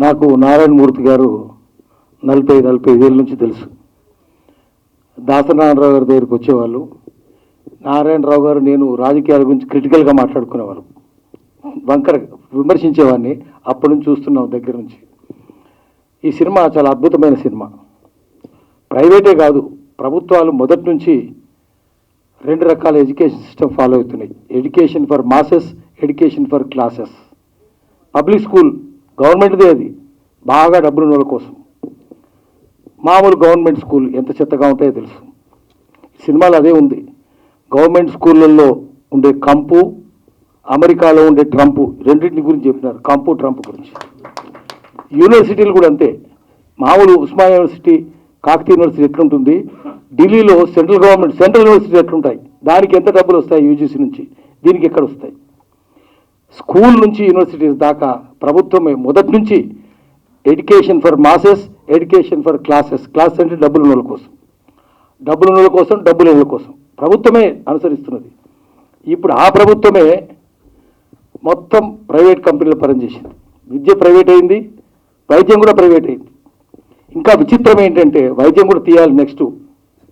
నాకు నారాయణమూర్తి గారు నలభై నలభై ఐదేళ్ళ నుంచి తెలుసు. దాసనారాయణరావు గారి దగ్గరికి వచ్చేవాళ్ళు. నారాయణరావు గారు నేను రాజకీయాల గురించి క్రిటికల్గా మాట్లాడుకునేవారు వంకర విమర్శించేవాడిని అప్పటి నుంచి చూస్తున్నాం దగ్గర నుంచి. ఈ సినిమా చాలా అద్భుతమైన సినిమా. ప్రైవేటే కాదు ప్రభుత్వాలు మొదటి నుంచి రెండు రకాల ఎడ్యుకేషన్ సిస్టమ్ ఫాలో అవుతున్నాయి. Education for masses education for classes. Public school గవర్నమెంట్దే అది. బాగా డబ్బులు ఉన్న వాళ్ళ కోసం. మామూలు గవర్నమెంట్ స్కూల్ ఎంత చెత్తగా ఉంటాయో తెలుసు. సినిమాలో అదే ఉంది. గవర్నమెంట్ స్కూళ్ళల్లో ఉండే కంపు అమెరికాలో ఉండే ట్రంప్ రెండింటిని గురించి చెప్పినారు. కంపు ట్రంప్ గురించి. యూనివర్సిటీలు కూడా అంతే. మామూలు ఉస్మా యూనివర్సిటీ కాకతీయ యూనివర్సిటీ ఎట్లుంటుంది? ఢిల్లీలో సెంట్రల్ గవర్నమెంట్ సెంట్రల్ యూనివర్సిటీ ఎట్లుంటాయి? దానికి ఎంత డబ్బులు వస్తాయి యూజీసీ నుంచి? దీనికి ఎక్కడ వస్తాయి? స్కూల్ నుంచి యూనివర్సిటీస్ దాకా ప్రభుత్వమే మొదటి నుంచి education for masses education for classes class అంటే డబ్బులు ఉన్న కోసం. డబ్బులు నోళ్ళ కోసం డబ్బులు లేని కోసం. ప్రభుత్వమే అనుసరిస్తున్నది. ఇప్పుడు ఆ ప్రభుత్వమే మొత్తం ప్రైవేట్ కంపెనీలు పనిచేసింది. విద్య ప్రైవేట్ అయింది వైద్యం కూడా ప్రైవేట్ అయింది. ఇంకా విచిత్రం ఏంటంటే వైద్యం కూడా తీయాలి నెక్స్ట్